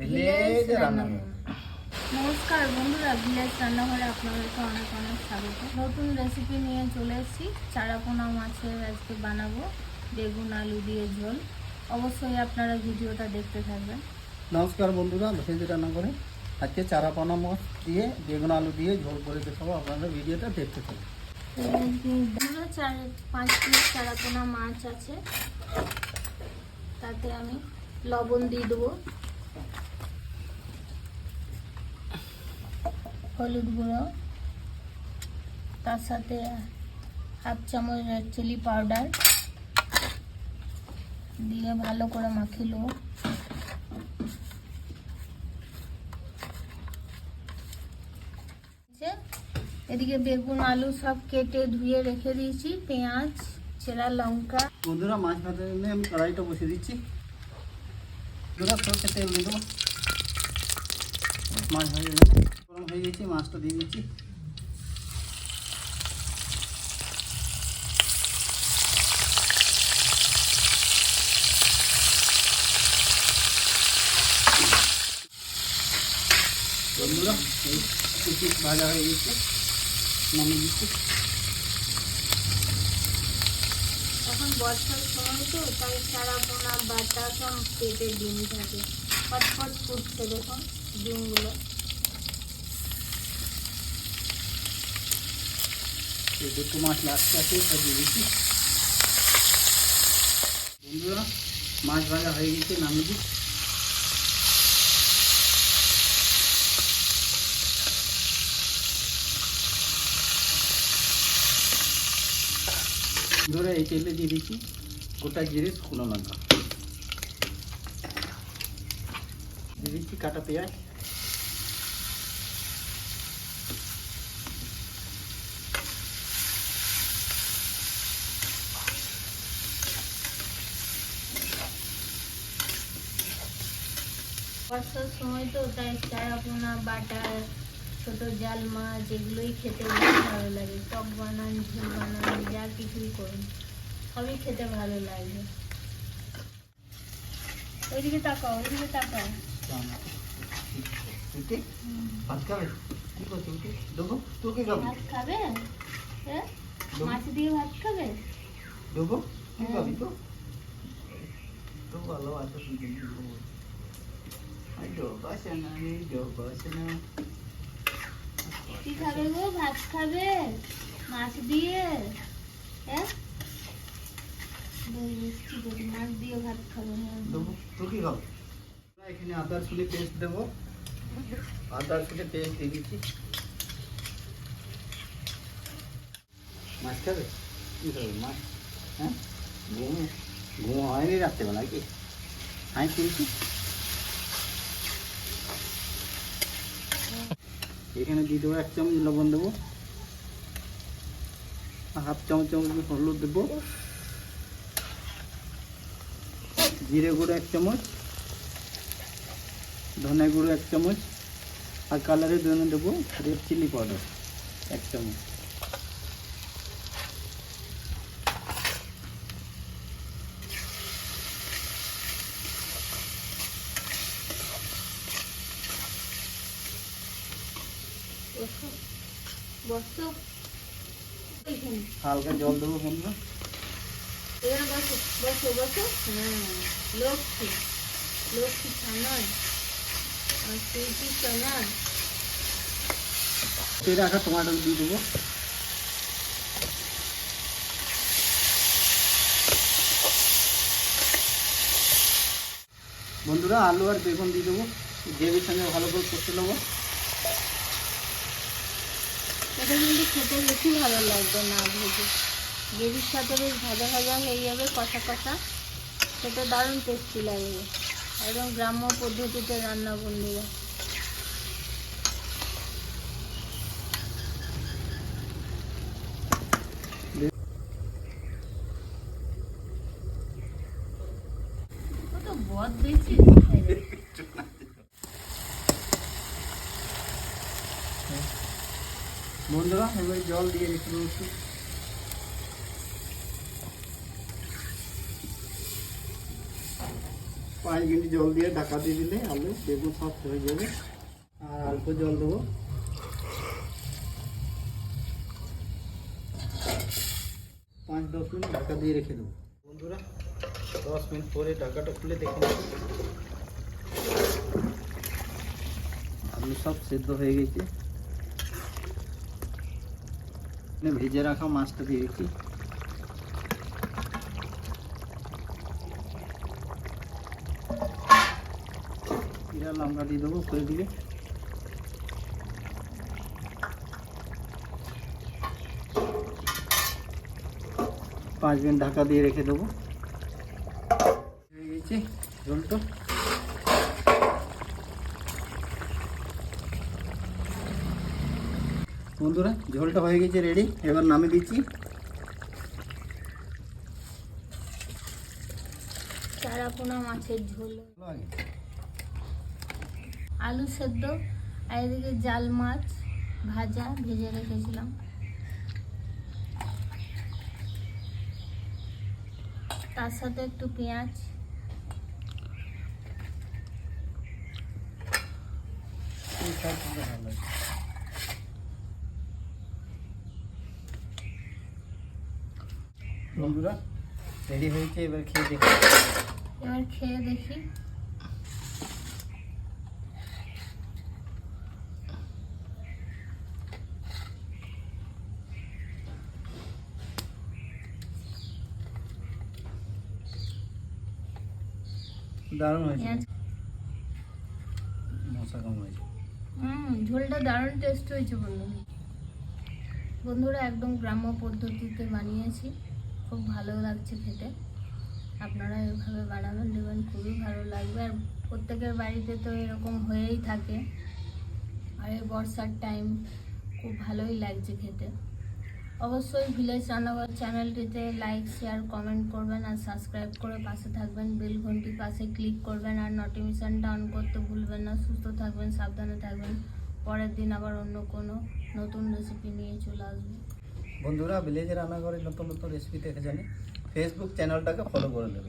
Village রান্নাঘর নমস্কার বন্ধুরা ভিলেজ রান্নাঘরে আপনাদেরকে অনেক অনেক স্বাগত। নতুন রেসিপি নিয়ে চলে এসেছি। চারাপোনা মাছের আজকে বানাবো। বেগুন আলু দিয়ে ঝোল। অবশ্যই আপনারা ভিডিওটা দেখতে থাকবেন। নমস্কার বন্ধুরা ভিলেজ রান্নাঘরে। আজকে চারা পানা মাছ দিয়ে বেগুন আলু দিয়ে ঝোল করে দেখাবো। আপনারা ভিডিওটা দেখতে থাকুন। বন্ধুরা চার পাঁচ পিস চারাপোনা মাছ আছে। তাতে আমি লবণ দিয়ে দেবো। হলুদ গুঁড়ো, তার সাথে হাফ চামচ রেড চিলি পাউডার দিয়ে ভালো করে মাখিলো। এদিকে বেগুন, আলু সব কেটে ধুয়ে রেখে দিয়েছি, পেঁয়াজ, চেরা, লঙ্কা। বন্ধুরা, মাছ জন্য আমি কড়াইটা বসিয়ে দিচ্ছি। বন্ধুরা মাছ ভাজার জন্য গরম হয়ে গেছে, মাছটা দিয়ে দিচ্ছি বন্ধুরা, এই কিছু ভাজা হয়ে গেছে, নামিয়ে দিচ্ছি। এখন বর্ষার সময় তো, তাই সারা পোনা বাটা সব পেটে ডিম থাকে। ফটফট ফুটছে দেখুন ডিমগুলো। এই দুটো মাছ লাস্টে আছে এটা দিয়ে দিচ্ছি বন্ধুরা, মাছ ভাজা হয়ে গেছে, নামিয়ে দিই। ধরে এই তেলে দিয়ে দিচ্ছি গোটা জিরে, শুকনো লঙ্কা। দিয়ে দিচ্ছি কাটা পেঁয়াজ। বর্ষার সময় তো তাই চারা পোনা বাটা ছোট জাল মাছ এগুলোই খেতে ভালো লাগে। টক বানান ঝোল বানান যা কিছুই করুন সবই খেতে ভালো লাগে। ওইদিকে তাকাও ওইদিকে তাকাও। ভাত খাবে? কি করছ দেবো ভাত খাবে? হ্যাঁ? মাছ দিয়ে ভাত খাবে? দেবো হ্যাঁ। খাবি তো? তো ভালো আছে কি খাবে গো ভাত খাবে মাছ দিয়ে মাছ দিয়ে ভাত খাবে? তোর কি খাব? এখানে আদা রসুনে পেস্ট দেবো আদা রসুনে পেস্ট দিয়ে দিচ্ছি মাছ? খাবে কি খাবে মাছ হ্যাঁ? ঘুম ঘুম হয়নি রাত্রেবেলা কি? হাই তুলছি এখানে দিয়ে দেবো এক চামচ লবণ দেবো হাফ চামচ চামচ হলুদ দেবো, জিরে গুঁড়ো এক চামচ, ধনে গুঁড়ো এক চামচ, আর কালারের জন্য দেবো রেড চিলি পাউডার এক চামচ। হালকা জল দেবো রাখা টমাটো দিয়ে দেবো। বন্ধুরা, আলু আর বেগুন দিয়ে দেবো। গ্রেভির সঙ্গে ভালো করে করতে নেব। এটা কিন্তু খেতে বেশি ভালো লাগবে না ভেজে। গ্রেভির সাথে বেশ ভাজা ভাজা হয়ে যাবে কষা কষা। খেতে দারুণ টেস্টি লাগবে একদম গ্রাম্য পদ্ধতিতে রান্না বন্ধুরা। বদ দিয়েছি বন্ধুরা এবার জল দিয়ে রেখে দেবো একটু পানি পাঁচ মিনিট জল দিয়ে ঢাকা দিয়ে দিলে আলু বেগুন সফট হয়ে যাবে আর অল্প জল দেবো পাঁচ দশ মিনিট ঢাকা দিয়ে রেখে দেবো বন্ধুরা দশ মিনিট পরে ঢাকাটা খুলে দেখে নেব আলু সব সেদ্ধ হয়ে গেছে এখানে ভেজে রাখা মাছটা দিয়েছি জিরা লঙ্কা দিয়ে দেবো, করে দিলে। পাঁচ মিনিট ঢাকা দিয়ে রেখে দেবো। হয়ে গেছে ঝোলটা। বন্ধুরা ঝোলটা হয়ে গেছে রেডি এবার নামে দিচ্ছি। চারাপোনা মাছের ঝোল। আলু সেদ্ধ আর এদিকে জাল মাছ ভাজা ভেজে রেখেছিলাম। তার সাথে একটু পেঁয়াজ। শাকটা ভালো বন্ধুরা রেডি হয়েছে? এবার খেয়ে দেখি। এবার খেয়ে দেখি। দারুণ হয়েছে। মশা কম হয়েছে। হুম ঝোলটা দারুণ টেস্ট হয়েছে বন্ধুরা বন্ধুরা একদম গ্রাম্য পদ্ধতিতে বানিয়েছি। খুব ভালো লাগছে খেতে। আপনারা এভাবে বানাবেন দেবেন খুবই ভালো লাগবে। আর প্রত্যেকের বাড়িতে তো এরকম হয়েই থাকে। আর এই বর্ষার টাইম খুব ভালোই লাগছে খেতে। অবশ্যই ভিলেজ রান্নাঘর চ্যানেলটিতে লাইক শেয়ার কমেন্ট করবেন আর সাবস্ক্রাইব করে পাশে থাকবেন। বেল ঘন্টি পাশে ক্লিক করবেন আর নোটিফিকেশানটা অন করতে ভুলবেন না। সুস্থ থাকবেন, সাবধানে থাকবেন। পরের দিন আবার অন্য কোনো নতুন রেসিপি নিয়ে চলে আসব। বন্ধুরা ভিলেজে রান্নাঘরে নতুন নতুন রেসিপি দেখে জানি। ফেসবুক চ্যানেলটাকে ফলো করে নেবে।